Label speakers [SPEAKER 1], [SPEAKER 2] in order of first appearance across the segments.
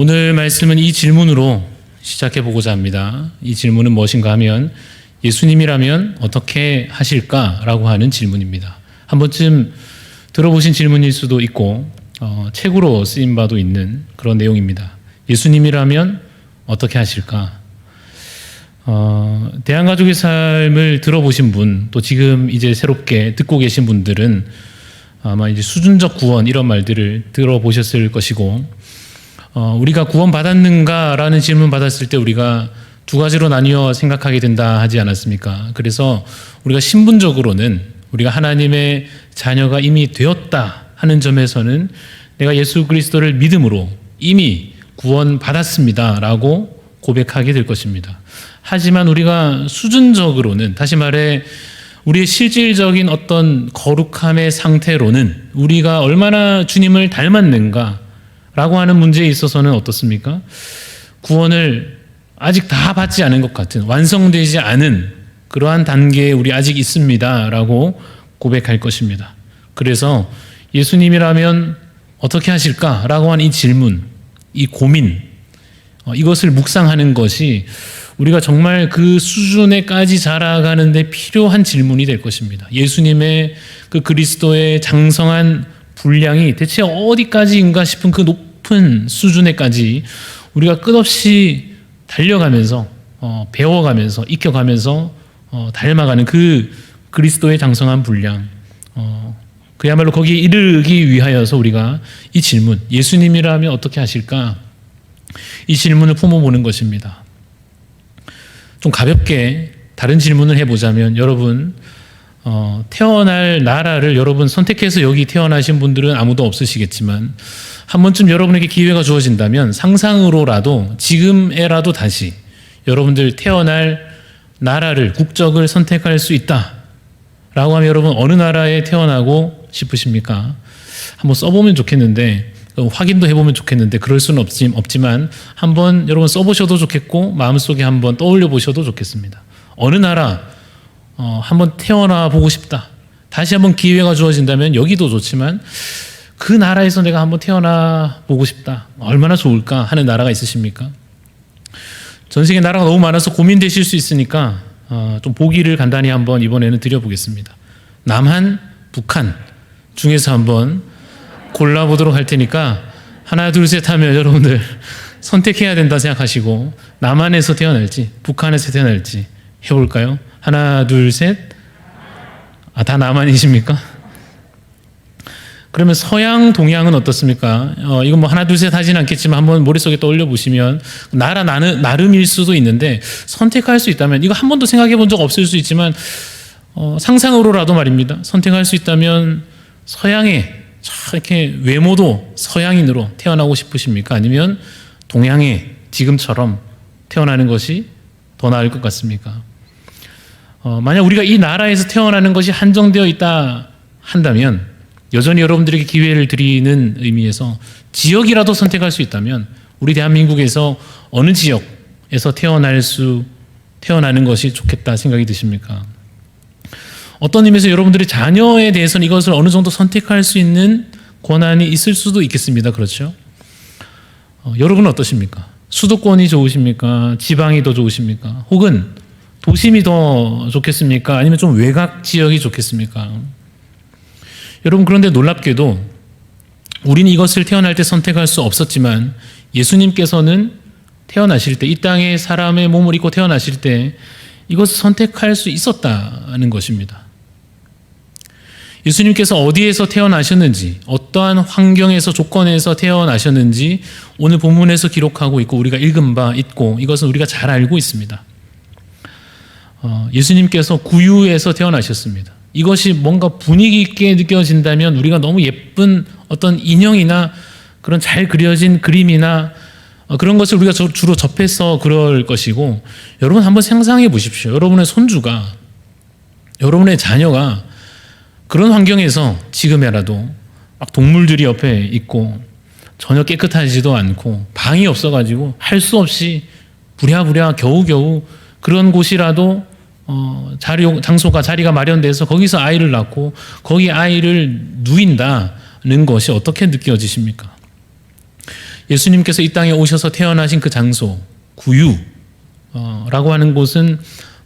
[SPEAKER 1] 오늘 말씀은 이 질문으로 시작해 보고자 합니다. 이 질문은 무엇인가 하면 예수님이라면 어떻게 하실까라고 하는 질문입니다. 한 번쯤 들어보신 질문일 수도 있고 어, 책으로 쓰인 바도 있는 그런 내용입니다. 예수님이라면 어떻게 하실까? 어, 대한가족의 삶을 들어보신 분, 또 지금 이제 새롭게 듣고 계신 분들은 아마 이제 수준적 구원 이런 말들을 들어보셨을 것이고, 어, 우리가 구원 받았는가라는 질문 받았을 때 우리가 두 가지로 나뉘어 생각하게 된다 하지 않았습니까? 그래서 우리가 신분적으로는 우리가 하나님의 자녀가 이미 되었다 하는 점에서는 내가 예수 그리스도를 믿음으로 이미 구원 받았습니다라고 고백하게 될 것입니다. 하지만 우리가 수준적으로는 다시 말해 우리의 실질적인 어떤 거룩함의 상태로는 우리가 얼마나 주님을 닮았는가 라고 하는 문제에 있어서는 어떻습니까? 구원을 아직 다 받지 않은 것 같은 완성되지 않은 그러한 단계에 우리 아직 있습니다 라고 고백할 것입니다. 그래서 예수님이라면 어떻게 하실까? 라고 하는 이 질문, 이 고민, 어, 이것을 묵상하는 것이 우리가 정말 그 수준에까지 자라가는데 필요한 질문이 될 것입니다. 예수님의 그 그리스도의 장성한 분량이 대체 어디까지인가 싶은 그 높은 수준에까지 우리가 끝없이 달려가면서 어, 배워가면서 익혀가면서 어, 닮아가는 그 그리스도의 장성한 분량 어, 그야말로 거기에 이르기 위하여서 우리가 이 질문 예수님이라면 어떻게 하실까 이 질문을 품어보는 것입니다. 좀 가볍게 다른 질문을 해보자면 여러분 어, 태어날 나라를 여러분 선택해서 여기 태어나신 분들은 아무도 없으시겠지만 한 번쯤 여러분에게 기회가 주어진다면 상상으로라도 지금에라도 다시 여러분들 태어날 나라를 국적을 선택할 수 있다 라고 하면 여러분 어느 나라에 태어나고 싶으십니까? 한번 써보면 좋겠는데 확인도 해보면 좋겠는데 그럴 수는 없지, 없지만 한번 여러분 써보셔도 좋겠고 마음속에 한번 떠올려 보셔도 좋겠습니다. 어느 나라 어, 한번 태어나 보고 싶다. 다시 한번 기회가 주어진다면 여기도 좋지만 그 나라에서 내가 한번 태어나 보고 싶다. 얼마나 좋을까 하는 나라가 있으십니까? 전 세계 나라가 너무 많아서 고민되실 수 있으니까 어, 좀 보기를 간단히 한번 이번에는 드려보겠습니다. 남한, 북한 중에서 한번 골라보도록 할 테니까 하나 둘 셋 하면 여러분들 선택해야 된다 생각하시고 남한에서 태어날지 북한에서 태어날지 해볼까요? 하나 둘 셋. 아, 다 남한이십니까? 그러면 서양 동양은 어떻습니까? 어, 이건 뭐 하나 둘 셋 하진 않겠지만 한번 머릿속에 떠올려 보시면 나라 나는 나름일 수도 있는데 선택할 수 있다면 이거 한 번도 생각해 본 적 없을 수 있지만 어, 상상으로라도 말입니다. 선택할 수 있다면 서양에 이렇게 외모도 서양인으로 태어나고 싶으십니까? 아니면 동양에 지금처럼 태어나는 것이 더 나을 것 같습니까? 어, 만약 우리가 이 나라에서 태어나는 것이 한정되어 있다 한다면 여전히 여러분들에게 기회를 드리는 의미에서 지역이라도 선택할 수 있다면 우리 대한민국에서 어느 지역에서 태어날 수 태어나는 것이 좋겠다 생각이 드십니까? 어떤 의미에서 여러분들이 자녀에 대해서는 이것을 어느 정도 선택할 수 있는 권한이 있을 수도 있겠습니다. 그렇죠? 어, 여러분은 어떠십니까? 수도권이 좋으십니까? 지방이 더 좋으십니까? 혹은 도심이 더 좋겠습니까? 아니면 좀 외곽 지역이 좋겠습니까? 여러분 그런데 놀랍게도 우리는 이것을 태어날 때 선택할 수 없었지만 예수님께서는 태어나실 때 이 땅에 사람의 몸을 입고 태어나실 때 이것을 선택할 수 있었다는 것입니다. 예수님께서 어디에서 태어나셨는지, 어떠한 환경에서 조건에서 태어나셨는지 오늘 본문에서 기록하고 있고 우리가 읽은 바 있고 이것은 우리가 잘 알고 있습니다. 어, 예수님께서 구유에서 태어나셨습니다. 이것이 뭔가 분위기 있게 느껴진다면 우리가 너무 예쁜 어떤 인형이나 그런 잘 그려진 그림이나 어, 그런 것을 우리가 주로 접해서 그럴 것이고 여러분 한번 상상해 보십시오. 여러분의 손주가 여러분의 자녀가 그런 환경에서 지금이라도 막 동물들이 옆에 있고 전혀 깨끗하지도 않고 방이 없어가지고 할 수 없이 부랴부랴 겨우겨우 그런 곳이라도 어, 자리 장소가 자리가 마련돼서 거기서 아이를 낳고 거기 아이를 누인다는 것이 어떻게 느껴지십니까? 예수님께서 이 땅에 오셔서 태어나신 그 장소, 구유라고 하는 곳은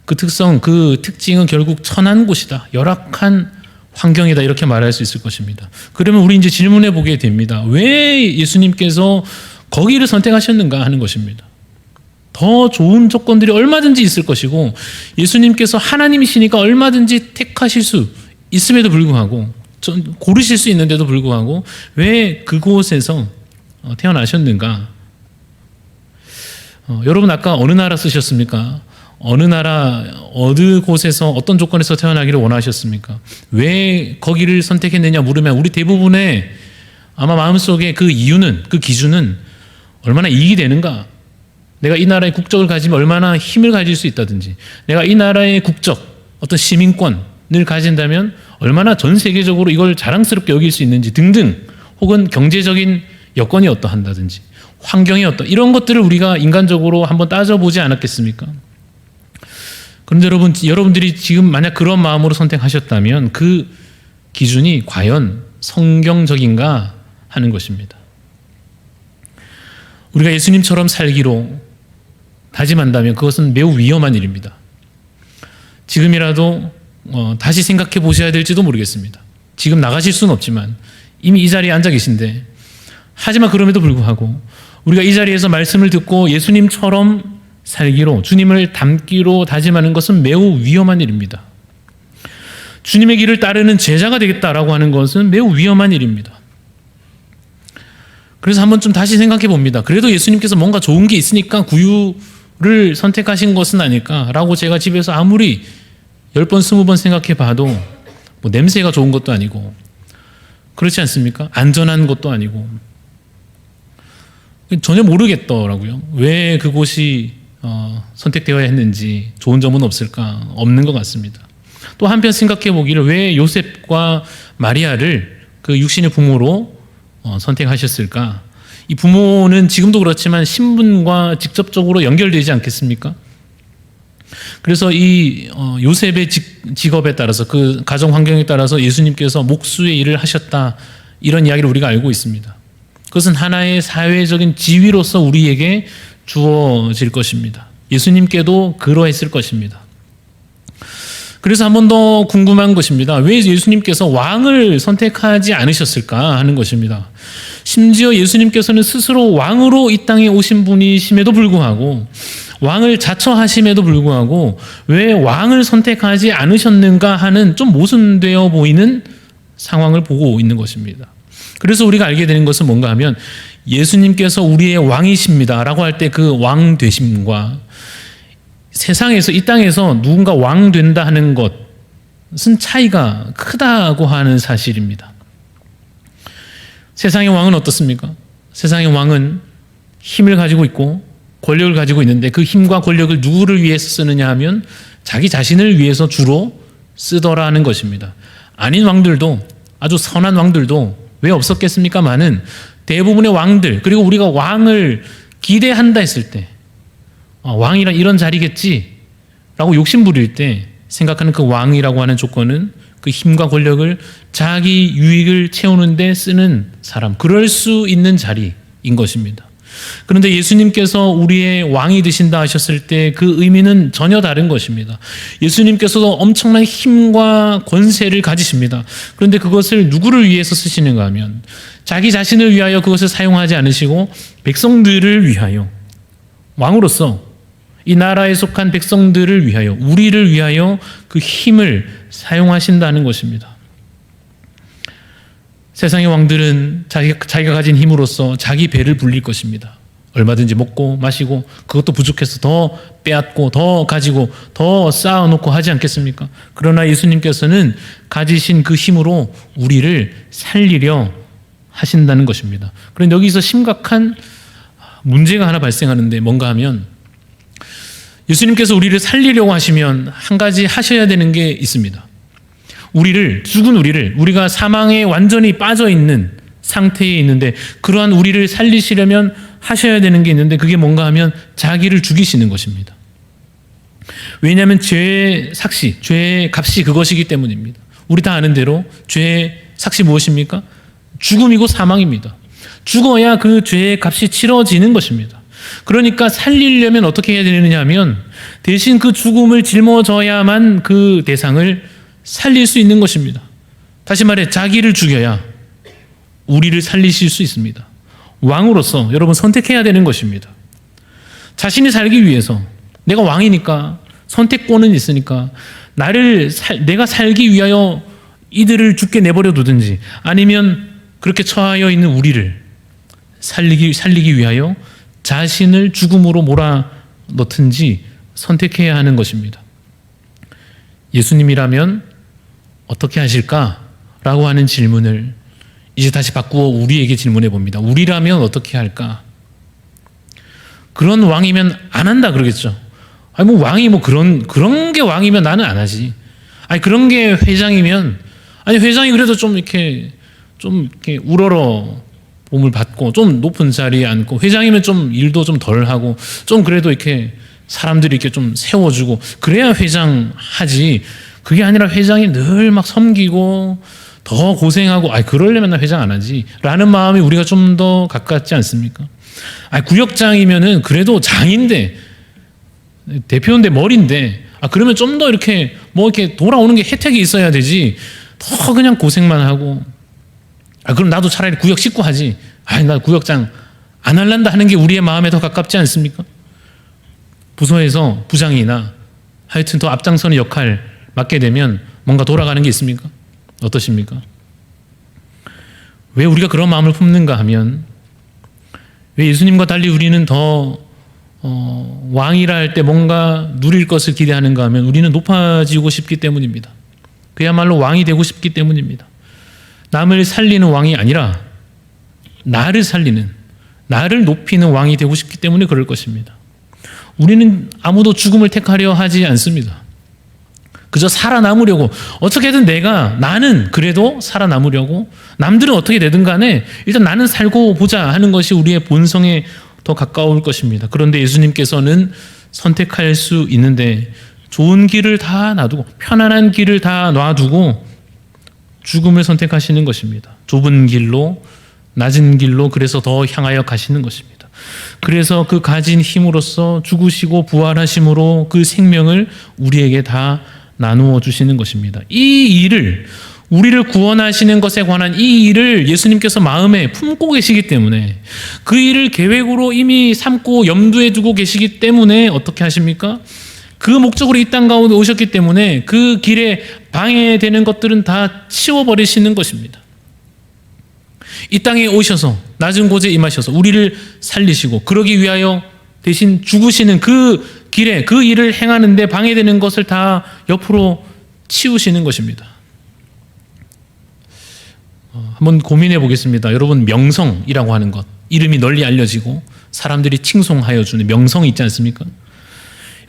[SPEAKER 1] 그 특성, 그 특징은 결국 천한 곳이다. 열악한 환경이다. 이렇게 말할 수 있을 것입니다. 그러면 우리 이제 질문해 보게 됩니다. 왜 예수님께서 거기를 선택하셨는가 하는 것입니다. 더 좋은 조건들이 얼마든지 있을 것이고 예수님께서 하나님이시니까 얼마든지 택하실 수 있음에도 불구하고 전- 고르실 수 있는데도 불구하고 왜 그곳에서 어, 태어나셨는가? 어, 여러분 아까 어느 나라 쓰셨습니까? 어느 나라 어느 곳에서 어떤 조건에서 태어나기를 원하셨습니까? 왜 거기를 선택했느냐 물으면 우리 대부분의 아마 마음속에 그 이유는 그 기준은 얼마나 이익이 되는가? 내가 이 나라의 국적을 가지면 얼마나 힘을 가질 수 있다든지 내가 이 나라의 국적 어떤 시민권을 가진다면 얼마나 전 세계적으로 이걸 자랑스럽게 여길 수 있는지 등등 혹은 경제적인 여건이 어떠한다든지 환경이 어떠 이런 것들을 우리가 인간적으로 한번 따져보지 않았겠습니까? 그런데 여러분 여러분들이 지금 만약 그런 마음으로 선택하셨다면 그 기준이 과연 성경적인가 하는 것입니다. 우리가 예수님처럼 살기로 다짐한다면 그것은 매우 위험한 일입니다. 지금이라도 어, 다시 생각해 보셔야 될지도 모르겠습니다. 지금 나가실 수는 없지만 이미 이 자리에 앉아 계신데 하지만 그럼에도 불구하고 우리가 이 자리에서 말씀을 듣고 예수님처럼 살기로 주님을 닮기로 다짐하는 것은 매우 위험한 일입니다. 주님의 길을 따르는 제자가 되겠다라고 하는 것은 매우 위험한 일입니다. 그래서 한번 좀 다시 생각해 봅니다. 그래도 예수님께서 뭔가 좋은 게 있으니까 구유 를 선택하신 것은 아닐까라고 제가 집에서 아무리 열 번, 스무 번 생각해 봐도 뭐 냄새가 좋은 것도 아니고 그렇지 않습니까? 안전한 것도 아니고 전혀 모르겠더라고요. 왜 그곳이 어, 선택되어야 했는지 좋은 점은 없을까? 없는 것 같습니다. 또 한편 생각해 보기를 왜 요셉과 마리아를 그 육신의 부모로 어, 선택하셨을까? 이 부모는 지금도 그렇지만 신분과 직접적으로 연결되지 않겠습니까? 그래서 이 어, 요셉의 직, 직업에 따라서 그 가정 환경에 따라서 예수님께서 목수의 일을 하셨다 이런 이야기를 우리가 알고 있습니다. 그것은 하나의 사회적인 지위로서 우리에게 주어질 것입니다. 예수님께도 그러했을 것입니다. 그래서 한 번 더 궁금한 것입니다. 왜 예수님께서 왕을 선택하지 않으셨을까 하는 것입니다. 심지어 예수님께서는 스스로 왕으로 이 땅에 오신 분이심에도 불구하고 왕을 자처하심에도 불구하고 왜 왕을 선택하지 않으셨는가 하는 좀 모순되어 보이는 상황을 보고 있는 것입니다. 그래서 우리가 알게 되는 것은 뭔가 하면 예수님께서 우리의 왕이십니다라고 할 때 그 왕 되심과 세상에서 이 땅에서 누군가 왕 된다 하는 것은 차이가 크다고 하는 사실입니다. 세상의 왕은 어떻습니까? 세상의 왕은 힘을 가지고 있고 권력을 가지고 있는데 그 힘과 권력을 누구를 위해서 쓰느냐 하면 자기 자신을 위해서 주로 쓰더라는 것입니다. 아닌 왕들도 아주 선한 왕들도 왜 없었겠습니까? 많은 대부분의 왕들 그리고 우리가 왕을 기대한다 했을 때 아, 왕이란 이런 자리겠지라고 욕심 부릴 때 생각하는 그 왕이라고 하는 조건은 그 힘과 권력을 자기 유익을 채우는데 쓰는 사람 그럴 수 있는 자리인 것입니다. 그런데 예수님께서 우리의 왕이 되신다 하셨을 때 그 의미는 전혀 다른 것입니다. 예수님께서도 엄청난 힘과 권세를 가지십니다. 그런데 그것을 누구를 위해서 쓰시는가 하면 자기 자신을 위하여 그것을 사용하지 않으시고 백성들을 위하여 왕으로서 이 나라에 속한 백성들을 위하여 우리를 위하여 그 힘을 사용하신다는 것입니다. 세상의 왕들은 자기, 자기가 가진 힘으로써 자기 배를 불릴 것입니다. 얼마든지 먹고 마시고 그것도 부족해서 더 빼앗고 더 가지고 더 쌓아놓고 하지 않겠습니까? 그러나 예수님께서는 가지신 그 힘으로 우리를 살리려 하신다는 것입니다. 그런데 여기서 심각한 문제가 하나 발생하는데 뭔가 하면 예수님께서 우리를 살리려고 하시면 한 가지 하셔야 되는 게 있습니다. 우리를 죽은 우리를 우리가 사망에 완전히 빠져 있는 상태에 있는데 그러한 우리를 살리시려면 하셔야 되는 게 있는데 그게 뭔가 하면 자기를 죽이시는 것입니다. 왜냐하면 죄의 삭시, 죄의 값이 그것이기 때문입니다. 우리 다 아는 대로 죄의 삭시 무엇입니까? 죽음이고 사망입니다. 죽어야 그 죄의 값이 치러지는 것입니다. 그러니까 살리려면 어떻게 해야 되느냐 하면 대신 그 죽음을 짊어져야만 그 대상을 살릴 수 있는 것입니다. 다시 말해 자기를 죽여야 우리를 살리실 수 있습니다. 왕으로서 여러분 선택해야 되는 것입니다. 자신이 살기 위해서 내가 왕이니까 선택권은 있으니까 나를 살, 내가 살기 위하여 이들을 죽게 내버려 두든지 아니면 그렇게 처하여 있는 우리를 살리기 살리기 위하여 자신을 죽음으로 몰아 넣든지 선택해야 하는 것입니다. 예수님이라면 어떻게 하실까 라고 하는 질문을 이제 다시 바꾸어 우리에게 질문해 봅니다. 우리라면 어떻게 할까? 그런 왕이면 안 한다 그러겠죠. 아니 뭐 왕이 뭐 그런 그런 게 왕이면 나는 안 하지. 아니 그런 게 회장이면 아니 회장이 그래도 좀 이렇게 좀 이렇게 우러러 봄을 받고 좀 높은 자리에 앉고 회장이면 좀 일도 좀 덜 하고 좀 그래도 이렇게 사람들이 이렇게 좀 세워주고 그래야 회장 하지. 그게 아니라 회장이 늘 막 섬기고 더 고생하고 아 그러려면 나 회장 안 하지. 라는 마음이 우리가 좀 더 가깝지 않습니까? 아 구역장이면은 그래도 장인데 대표인데 머리인데 아 그러면 좀 더 이렇게 뭐 이렇게 돌아오는 게 혜택이 있어야 되지 더 그냥 고생만 하고 아 그럼 나도 차라리 구역 식구 하지 아 나 구역장 안 할란다 하는 게 우리의 마음에 더 가깝지 않습니까? 부서에서 부장이나 하여튼 더 앞장서는 역할 맡게 되면 뭔가 돌아가는 게 있습니까? 어떠십니까? 왜 우리가 그런 마음을 품는가 하면 왜 예수님과 달리 우리는 더 어, 왕이라 할 때 뭔가 누릴 것을 기대하는가 하면 우리는 높아지고 싶기 때문입니다. 그야말로 왕이 되고 싶기 때문입니다. 남을 살리는 왕이 아니라 나를 살리는, 나를 높이는 왕이 되고 싶기 때문에 그럴 것입니다. 우리는 아무도 죽음을 택하려 하지 않습니다. 그저 살아남으려고 어떻게든 내가 나는 그래도 살아남으려고 남들은 어떻게 되든 간에 일단 나는 살고 보자 하는 것이 우리의 본성에 더 가까울 것입니다. 그런데 예수님께서는 선택할 수 있는데 좋은 길을 다 놔두고 편안한 길을 다 놔두고 죽음을 선택하시는 것입니다. 좁은 길로 낮은 길로 그래서 더 향하여 가시는 것입니다. 그래서 그 가진 힘으로써 죽으시고 부활하심으로 그 생명을 우리에게 다 나누어 주시는 것입니다. 이 일을 우리를 구원하시는 것에 관한 이 일을 예수님께서 마음에 품고 계시기 때문에 그 일을 계획으로 이미 삼고 염두에 두고 계시기 때문에 어떻게 하십니까? 그 목적으로 이 땅 가운데 오셨기 때문에 그 길에 방해되는 것들은 다 치워버리시는 것입니다. 이 땅에 오셔서 낮은 곳에 임하셔서 우리를 살리시고 그러기 위하여 대신 죽으시는 그 길에 그 일을 행하는데 방해되는 것을 다 옆으로 치우시는 것입니다. 어, 한번 고민해 보겠습니다. 여러분 명성이라고 하는 것 이름이 널리 알려지고 사람들이 칭송하여 주는 명성이 있지 않습니까?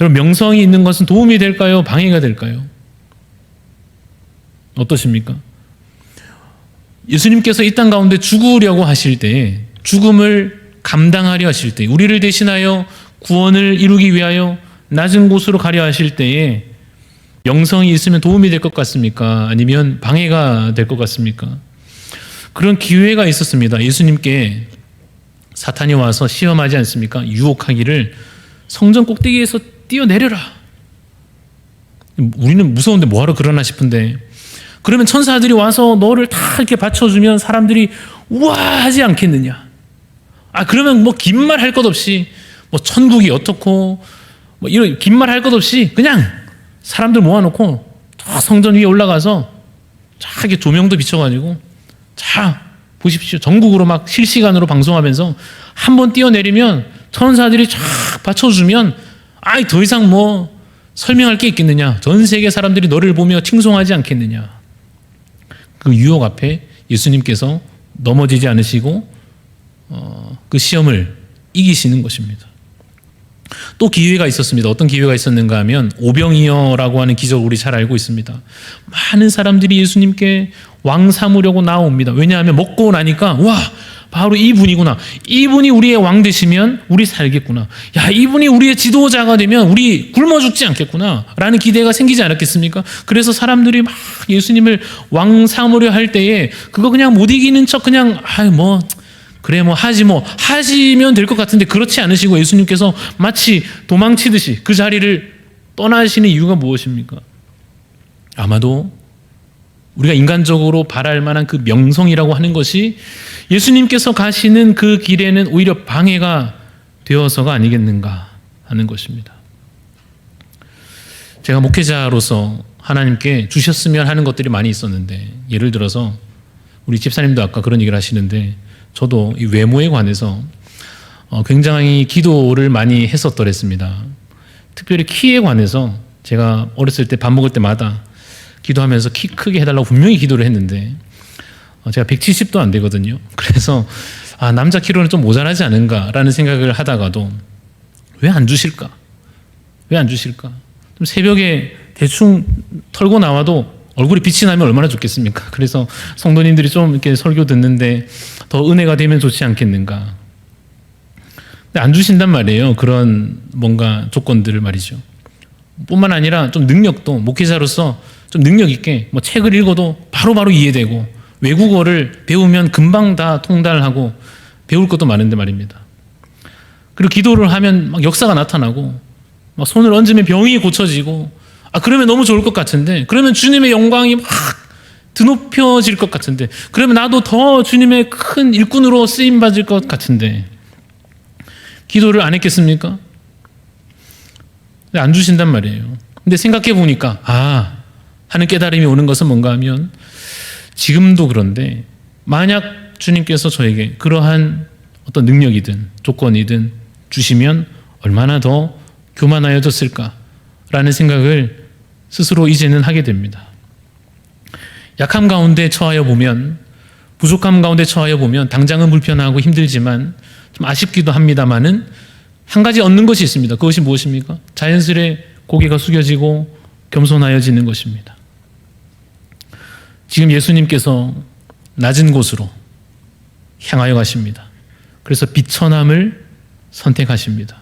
[SPEAKER 1] 여러분 명성이 있는 것은 도움이 될까요? 방해가 될까요? 어떠십니까? 예수님께서 이 땅 가운데 죽으려고 하실 때 죽음을 감당하려 하실 때 우리를 대신하여 구원을 이루기 위하여 낮은 곳으로 가려 하실 때에 명성이 있으면 도움이 될 것 같습니까? 아니면 방해가 될 것 같습니까? 그런 기회가 있었습니다. 예수님께 사탄이 와서 시험하지 않습니까? 유혹하기를 성전 꼭대기에서 뛰어내려라. 우리는 무서운데 뭐하러 그러나 싶은데 그러면 천사들이 와서 너를 다 이렇게 받쳐주면 사람들이 우아하지 않겠느냐? 아 그러면 뭐 긴 말 할 것 없이 뭐 천국이 어떻고 뭐 이런 긴 말 할 것 없이 그냥 사람들 모아놓고 저 성전 위에 올라가서 쫙 이렇게 조명도 비춰가지고 자 보십시오 전국으로 막 실시간으로 방송하면서 한 번 뛰어내리면 천사들이 쫙 받쳐주면 아이 더 이상 뭐 설명할 게 있겠느냐 전 세계 사람들이 너를 보며 칭송하지 않겠느냐 그 유혹 앞에 예수님께서 넘어지지 않으시고 어, 그 시험을 이기시는 것입니다. 또 기회가 있었습니다. 어떤 기회가 있었는가 하면 오병이어라고 하는 기적을 우리 잘 알고 있습니다. 많은 사람들이 예수님께 왕 삼으려고 나옵니다. 왜냐하면 먹고 나니까 와 바로 이분이구나. 이분이 우리의 왕 되시면 우리 살겠구나. 야 이분이 우리의 지도자가 되면 우리 굶어 죽지 않겠구나. 라는 기대가 생기지 않았겠습니까? 그래서 사람들이 막 예수님을 왕 삼으려 할 때에 그거 그냥 못 이기는 척 그냥 아뭐 그래 뭐 하지 뭐 하시면 될 것 같은데 그렇지 않으시고 예수님께서 마치 도망치듯이 그 자리를 떠나시는 이유가 무엇입니까? 아마도 우리가 인간적으로 바랄 만한 그 명성이라고 하는 것이 예수님께서 가시는 그 길에는 오히려 방해가 되어서가 아니겠는가 하는 것입니다. 제가 목회자로서 하나님께 주셨으면 하는 것들이 많이 있었는데 예를 들어서 우리 집사님도 아까 그런 얘기를 하시는데 저도 이 외모에 관해서 어, 굉장히 기도를 많이 했었더랬습니다. 특별히 키에 관해서 제가 어렸을 때 밥 먹을 때마다 기도하면서 키 크게 해달라고 분명히 기도를 했는데 어, 제가 170도 안 되거든요. 그래서 아, 남자 키로는 좀 모자라지 않은가라는 생각을 하다가도 왜 안 주실까? 왜 안 주실까? 좀 새벽에 대충 털고 나와도 얼굴에 빛이 나면 얼마나 좋겠습니까? 그래서 성도님들이 좀 이렇게 설교 듣는데 더 은혜가 되면 좋지 않겠는가? 근데 안 주신단 말이에요. 그런 뭔가 조건들을 말이죠. 뿐만 아니라 좀 능력도 목회자로서 좀 능력 있게 뭐 책을 읽어도 바로 바로 이해되고 외국어를 배우면 금방 다 통달하고 배울 것도 많은데 말입니다. 그리고 기도를 하면 막 역사가 나타나고 막 손을 얹으면 병이 고쳐지고 아 그러면 너무 좋을 것 같은데 그러면 주님의 영광이 막 드높여질 것 같은데 그러면 나도 더 주님의 큰 일꾼으로 쓰임 받을 것 같은데 기도를 안 했겠습니까? 안 주신단 말이에요. 근데 생각해 보니까 아 하는 깨달음이 오는 것은 뭔가 하면 지금도 그런데 만약 주님께서 저에게 그러한 어떤 능력이든 조건이든 주시면 얼마나 더 교만하여졌을까라는 생각을 스스로 이제는 하게 됩니다. 약함 가운데 처하여 보면 부족함 가운데 처하여 보면 당장은 불편하고 힘들지만 좀 아쉽기도 합니다만은 한 가지 얻는 것이 있습니다. 그것이 무엇입니까? 자연스레 고개가 숙여지고 겸손하여지는 것입니다. 지금 예수님께서 낮은 곳으로 향하여 가십니다. 그래서 비천함을 선택하십니다.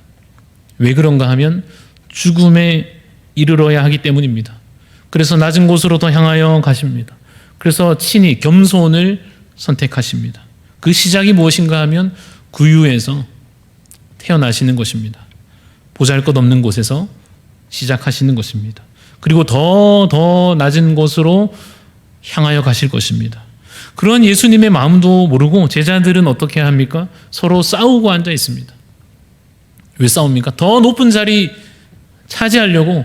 [SPEAKER 1] 왜 그런가 하면 죽음에 이르러야 하기 때문입니다. 그래서 낮은 곳으로 더 향하여 가십니다. 그래서 친히 겸손을 선택하십니다. 그 시작이 무엇인가 하면 구유에서 태어나시는 것입니다. 보잘 것 없는 곳에서 시작하시는 것입니다. 그리고 더, 더 낮은 곳으로 향하여 가실 것입니다. 그런 예수님의 마음도 모르고 제자들은 어떻게 합니까? 서로 싸우고 앉아 있습니다. 왜 싸웁니까? 더 높은 자리 차지하려고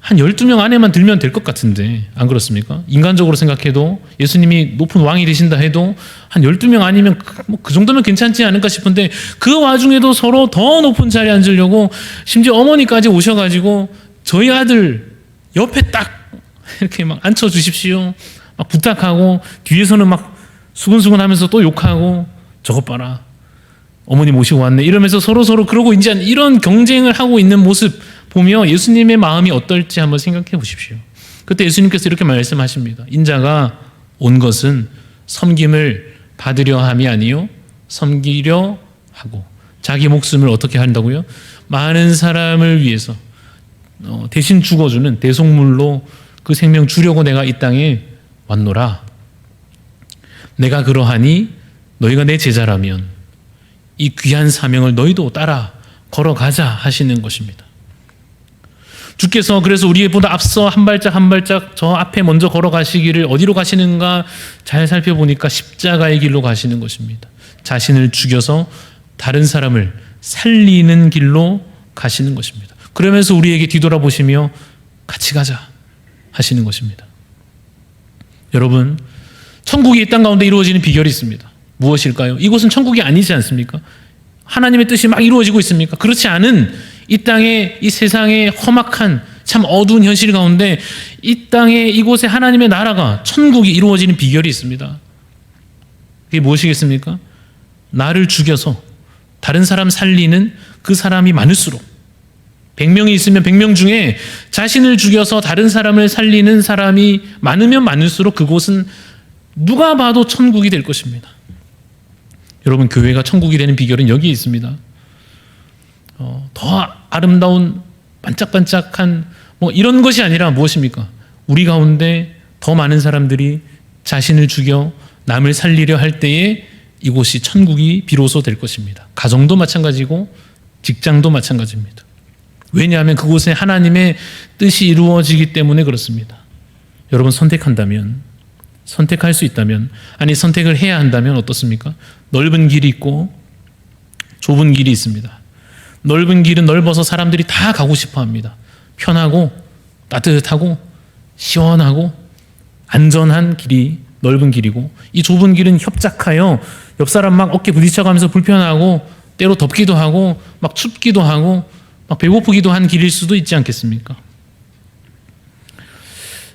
[SPEAKER 1] 한 12명 안에만 들면 될 것 같은데 안 그렇습니까? 인간적으로 생각해도 예수님이 높은 왕이 되신다 해도 한 12명 아니면 그, 뭐 그 정도면 괜찮지 않을까 싶은데 그 와중에도 서로 더 높은 자리에 앉으려고 심지어 어머니까지 오셔가지고 저희 아들 옆에 딱 이렇게 막 앉혀 주십시오. 막 부탁하고 뒤에서는 막 수근수근 하면서 또 욕하고 저것 봐라. 어머니 모시고 왔네. 이러면서 서로 서로 그러고 이제 이런 경쟁을 하고 있는 모습 보며 예수님의 마음이 어떨지 한번 생각해 보십시오. 그때 예수님께서 이렇게 말씀하십니다. 인자가 온 것은 섬김을 받으려 함이 아니요 섬기려 하고 자기 목숨을 어떻게 한다고요? 많은 사람을 위해서 어, 대신 죽어주는 대속물로 그 생명 주려고 내가 이 땅에 왔노라. 내가 그러하니 너희가 내 제자라면 이 귀한 사명을 너희도 따라 걸어가자 하시는 것입니다. 주께서 그래서 우리보다 앞서 한 발짝 한 발짝 저 앞에 먼저 걸어가시기를 어디로 가시는가 잘 살펴보니까 십자가의 길로 가시는 것입니다. 자신을 죽여서 다른 사람을 살리는 길로 가시는 것입니다. 그러면서 우리에게 뒤돌아보시며 같이 가자 하시는 것입니다. 여러분, 천국이 이 땅 가운데 이루어지는 비결이 있습니다. 무엇일까요? 이곳은 천국이 아니지 않습니까? 하나님의 뜻이 막 이루어지고 있습니까? 그렇지 않은 이 땅의 이 세상의 험악한 참 어두운 현실 가운데 이 땅에 이곳에 하나님의 나라가 천국이 이루어지는 비결이 있습니다. 그게 무엇이겠습니까? 나를 죽여서 다른 사람 살리는 그 사람이 많을수록 100명이 있으면 100명 중에 자신을 죽여서 다른 사람을 살리는 사람이 많으면 많을수록 그곳은 누가 봐도 천국이 될 것입니다. 여러분 교회가 천국이 되는 비결은 여기에 있습니다. 어, 더 아름다운 반짝반짝한 뭐 이런 것이 아니라 무엇입니까? 우리 가운데 더 많은 사람들이 자신을 죽여 남을 살리려 할 때에 이곳이 천국이 비로소 될 것입니다. 가정도 마찬가지고 직장도 마찬가지입니다. 왜냐하면 그곳에 하나님의 뜻이 이루어지기 때문에 그렇습니다. 여러분 선택한다면 선택할 수 있다면 아니 선택을 해야 한다면 어떻습니까? 넓은 길이 있고 좁은 길이 있습니다. 넓은 길은 넓어서 사람들이 다 가고 싶어 합니다. 편하고 따뜻하고 시원하고 안전한 길이 넓은 길이고 이 좁은 길은 협착하여 옆 사람 막 어깨 부딪혀가면서 불편하고 때로 덥기도 하고 막 춥기도 하고 막 배고프기도 한 길일 수도 있지 않겠습니까?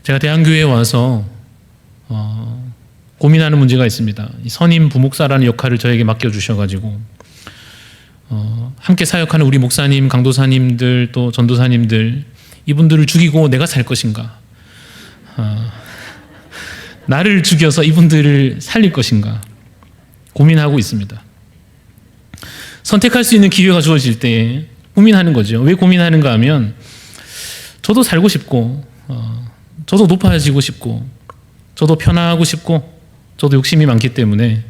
[SPEAKER 1] 제가 대한교회에 와서 어, 고민하는 문제가 있습니다. 이 선임 부목사라는 역할을 저에게 맡겨주셔가지고 어, 함께 사역하는 우리 목사님, 강도사님들 또 전도사님들 이분들을 죽이고 내가 살 것인가? 어, 나를 죽여서 이분들을 살릴 것인가? 고민하고 있습니다. 선택할 수 있는 기회가 주어질 때 고민하는 거죠. 왜 고민하는가 하면 저도 살고 싶고, 어, 저도 높아지고 싶고, 저도 편하고 싶고, 저도 욕심이 많기 때문에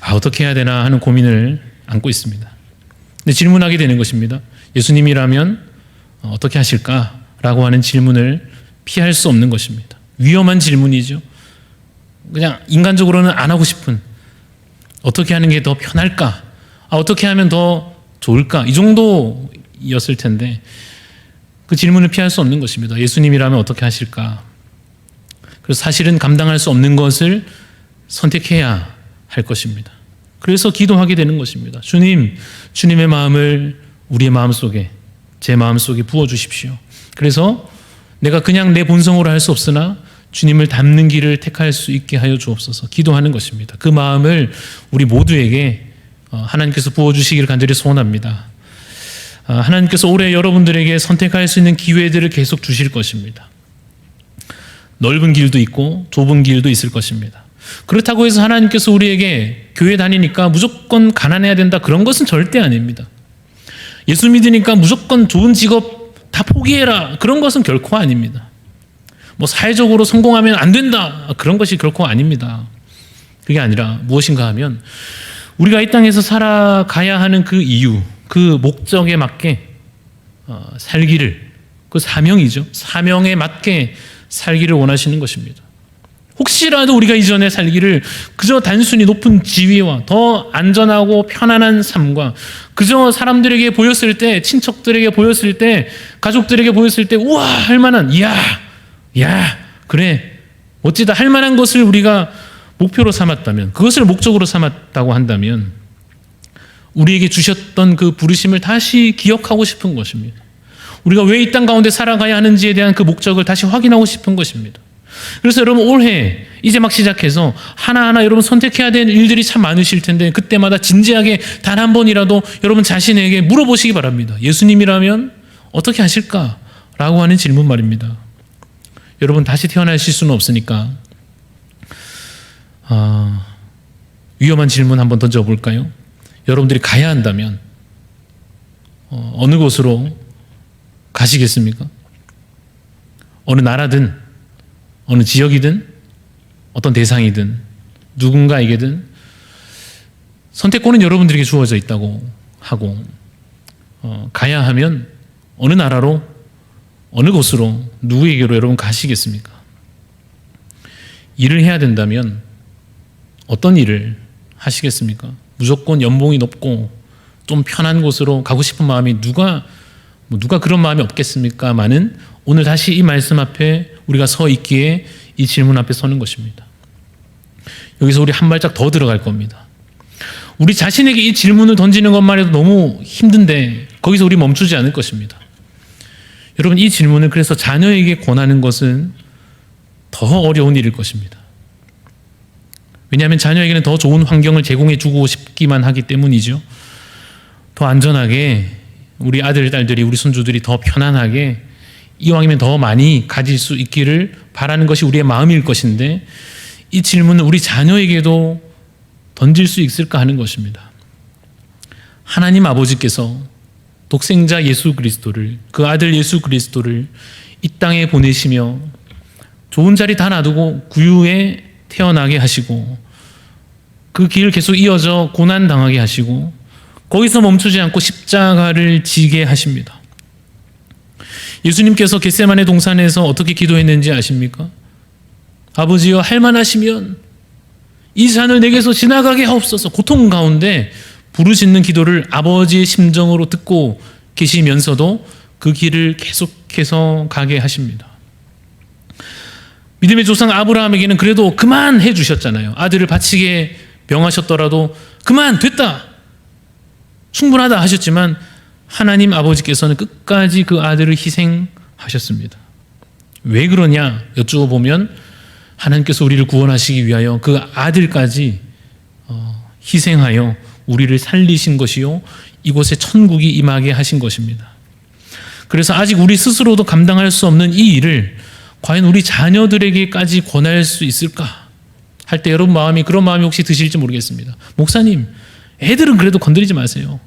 [SPEAKER 1] 아, 어떻게 해야 되나 하는 고민을 안고 있습니다. 근데 질문하게 되는 것입니다. 예수님이라면 어, 어떻게 하실까라고 하는 질문을 피할 수 없는 것입니다. 위험한 질문이죠. 그냥 인간적으로는 안 하고 싶은 어떻게 하는 게 더 편할까? 아, 어떻게 하면 더 좋을까? 이 정도였을 텐데 그 질문을 피할 수 없는 것입니다. 예수님이라면 어떻게 하실까? 그래서 사실은 감당할 수 없는 것을 선택해야 할 것입니다. 그래서 기도하게 되는 것입니다. 주님, 주님의 마음을 우리의 마음 속에, 제 마음 속에 부어 주십시오. 그래서 내가 그냥 내 본성으로 할 수 없으나 주님을 닮는 길을 택할 수 있게 하여 주옵소서. 기도하는 것입니다. 그 마음을 우리 모두에게 어, 하나님께서 부어 주시기를 간절히 소원합니다. 아, 하나님께서 올해 여러분들에게 선택할 수 있는 기회들을 계속 주실 것입니다. 넓은 길도 있고 좁은 길도 있을 것입니다. 그렇다고 해서 하나님께서 우리에게 교회 다니니까 무조건 가난해야 된다 그런 것은 절대 아닙니다. 예수 믿으니까 무조건 좋은 직업 다 포기해라 그런 것은 결코 아닙니다. 뭐 사회적으로 성공하면 안 된다 그런 것이 결코 아닙니다. 그게 아니라 무엇인가 하면 우리가 이 땅에서 살아가야 하는 그 이유, 그 목적에 맞게 어, 살기를 그 사명이죠. 사명에 맞게 살기를 원하시는 것입니다. 혹시라도 우리가 이전에 살기를 그저 단순히 높은 지위와 더 안전하고 편안한 삶과 그저 사람들에게 보였을 때, 친척들에게 보였을 때, 가족들에게 보였을 때, 우와, 할 만한, 이야, 야, 그래, 멋지다, 할 만한 것을 우리가 목표로 삼았다면, 그것을 목적으로 삼았다고 한다면, 우리에게 주셨던 그 부르심을 다시 기억하고 싶은 것입니다. 우리가 왜 이 땅 가운데 살아가야 하는지에 대한 그 목적을 다시 확인하고 싶은 것입니다. 그래서 여러분 올해 이제 막 시작해서 하나하나 여러분 선택해야 되는 일들이 참 많으실 텐데 그때마다 진지하게 단 한 번이라도 여러분 자신에게 물어보시기 바랍니다. 예수님이라면 어떻게 하실까? 라고 하는 질문 말입니다. 여러분 다시 태어나실 수는 없으니까 아, 위험한 질문 한번 던져볼까요? 여러분들이 가야 한다면 어, 어느 곳으로 가시겠습니까? 어느 나라든 어느 지역이든 어떤 대상이든 누군가에게든 선택권은 여러분들에게 주어져 있다고 하고 어, 가야 하면 어느 나라로 어느 곳으로 누구에게로 여러분 가시겠습니까? 일을 해야 된다면 어떤 일을 하시겠습니까? 무조건 연봉이 높고 좀 편한 곳으로 가고 싶은 마음이 누가 뭐 누가 그런 마음이 없겠습니까만은 오늘 다시 이 말씀 앞에 우리가 서 있기에 이 질문 앞에 서는 것입니다. 여기서 우리 한 발짝 더 들어갈 겁니다. 우리 자신에게 이 질문을 던지는 것만 해도 너무 힘든데 거기서 우리 멈추지 않을 것입니다. 여러분 이 질문을 그래서 자녀에게 권하는 것은 더 어려운 일일 것입니다. 왜냐하면 자녀에게는 더 좋은 환경을 제공해 주고 싶기만 하기 때문이죠. 더 안전하게 우리 아들, 딸들이, 우리 손주들이 더 편안하게 이왕이면 더 많이 가질 수 있기를 바라는 것이 우리의 마음일 것인데 이 질문은 우리 자녀에게도 던질 수 있을까 하는 것입니다. 하나님 아버지께서 독생자 예수 그리스도를 그 아들 예수 그리스도를 이 땅에 보내시며 좋은 자리 다 놔두고 구유에 태어나게 하시고 그 길 계속 이어져 고난 당하게 하시고 거기서 멈추지 않고 십자가를 지게 하십니다. 예수님께서 겟세만의 동산에서 어떻게 기도했는지 아십니까? 아버지여 할만하시면 이 잔을 내게서 지나가게 하옵소서 고통 가운데 부르짖는 기도를 아버지의 심정으로 듣고 계시면서도 그 길을 계속해서 가게 하십니다. 믿음의 조상 아브라함에게는 그래도 그만 해 주셨잖아요. 아들을 바치게 명하셨더라도 그만 됐다. 충분하다 하셨지만 하나님 아버지께서는 끝까지 그 아들을 희생하셨습니다. 왜 그러냐 여쭈어 보면 하나님께서 우리를 구원하시기 위하여 그 아들까지 어, 희생하여 우리를 살리신 것이요 이곳에 천국이 임하게 하신 것입니다. 그래서 아직 우리 스스로도 감당할 수 없는 이 일을 과연 우리 자녀들에게까지 권할 수 있을까? 할 때 여러분 마음이 그런 마음이 혹시 드실지 모르겠습니다. 목사님, 애들은 그래도 건드리지 마세요.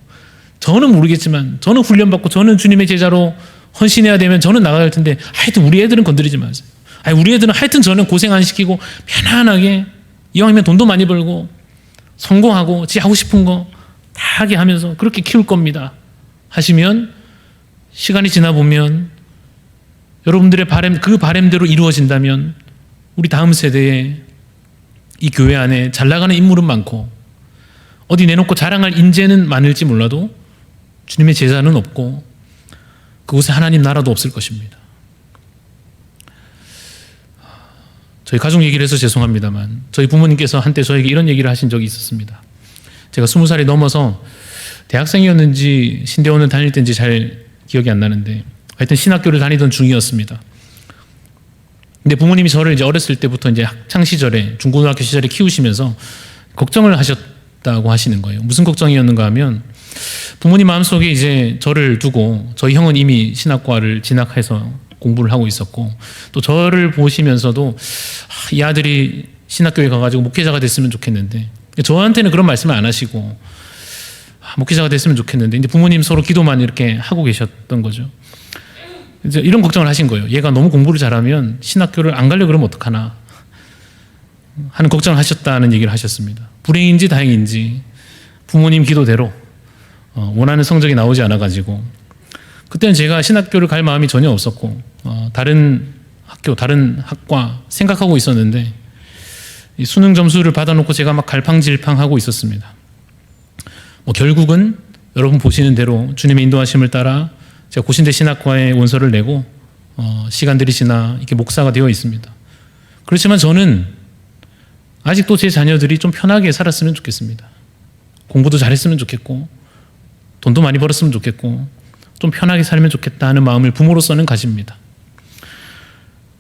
[SPEAKER 1] 저는 모르겠지만 저는 훈련받고 저는 주님의 제자로 헌신해야 되면 저는 나가야 할 텐데 하여튼 우리 애들은 건드리지 마세요. 아니 우리 애들은 하여튼 저는 고생 안 시키고 편안하게 이왕이면 돈도 많이 벌고 성공하고 지 하고 싶은 거 다 하게 하면서 그렇게 키울 겁니다. 하시면 시간이 지나 보면 여러분들의 바램 그 바램대로 이루어진다면 우리 다음 세대에 이 교회 안에 잘 나가는 인물은 많고 어디 내놓고 자랑할 인재는 많을지 몰라도 주님의 제자는 없고 그곳에 하나님 나라도 없을 것입니다. 저희 가족 얘기를 해서 죄송합니다만 저희 부모님께서 한때 저에게 이런 얘기를 하신 적이 있었습니다. 제가 스무 살이 넘어서 대학생이었는지 신대원을 다닐 때인지 잘 기억이 안 나는데 하여튼 신학교를 다니던 중이었습니다. 근데 부모님이 저를 이제 어렸을 때부터 이제 학창 시절에 중고등학교 시절에 키우시면서 걱정을 하셨다고 하시는 거예요. 무슨 걱정이었는가 하면 부모님 마음속에 이제 저를 두고 저희 형은 이미 신학과를 진학해서 공부를 하고 있었고 또 저를 보시면서도 아, 이 아들이 신학교에 가가지고 목회자가 됐으면 좋겠는데 저한테는 그런 말씀을 안 하시고 아, 목회자가 됐으면 좋겠는데 이제 부모님 서로 기도만 이렇게 하고 계셨던 거죠. 이제 이런 걱정을 하신 거예요. 얘가 너무 공부를 잘하면 신학교를 안 가려 그러면 어떡하나 하는 걱정을 하셨다는 얘기를 하셨습니다. 불행인지 다행인지 부모님 기도대로 어, 원하는 성적이 나오지 않아 가지고 그때는 제가 신학교를 갈 마음이 전혀 없었고 어, 다른 학교 다른 학과 생각하고 있었는데 이 수능 점수를 받아놓고 제가 막 갈팡질팡하고 있었습니다. 뭐 결국은 여러분 보시는 대로 주님의 인도하심을 따라 제가 고신대 신학과에 원서를 내고 어, 시간들이 지나 이렇게 목사가 되어 있습니다. 그렇지만 저는 아직도 제 자녀들이 좀 편하게 살았으면 좋겠습니다. 공부도 잘했으면 좋겠고 돈도 많이 벌었으면 좋겠고 좀 편하게 살면 좋겠다 하는 마음을 부모로서는 가집니다.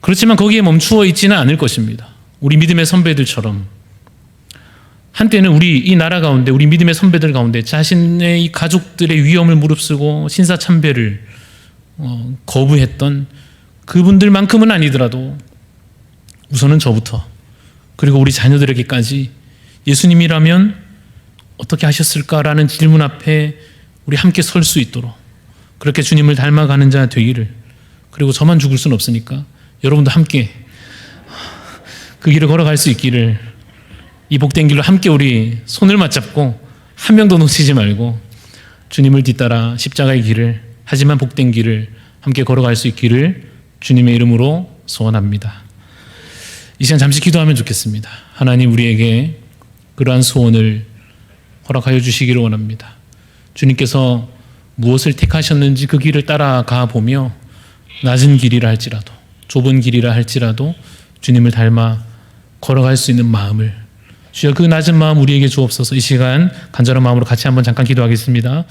[SPEAKER 1] 그렇지만 거기에 멈추어 있지는 않을 것입니다. 우리 믿음의 선배들처럼 한때는 우리 이 나라 가운데 우리 믿음의 선배들 가운데 자신의 이 가족들의 위험을 무릅쓰고 신사참배를 어, 거부했던 그분들만큼은 아니더라도 우선은 저부터 그리고 우리 자녀들에게까지 예수님이라면 어떻게 하셨을까라는 질문 앞에 우리 함께 설 수 있도록 그렇게 주님을 닮아가는 자 되기를 그리고 저만 죽을 수는 없으니까 여러분도 함께 그 길을 걸어갈 수 있기를 이 복된 길로 함께 우리 손을 맞잡고 한 명도 놓치지 말고 주님을 뒤따라 십자가의 길을 하지만 복된 길을 함께 걸어갈 수 있기를 주님의 이름으로 소원합니다. 이 시간 잠시 기도하면 좋겠습니다. 하나님 우리에게 그러한 소원을 허락하여 주시기를 원합니다. 주님께서 무엇을 택하셨는지 그 길을 따라가 보며 낮은 길이라 할지라도 좁은 길이라 할지라도 주님을 닮아 걸어갈 수 있는 마음을 주여 그 낮은 마음 우리에게 주옵소서 이 시간 간절한 마음으로 같이 한번 잠깐 기도하겠습니다.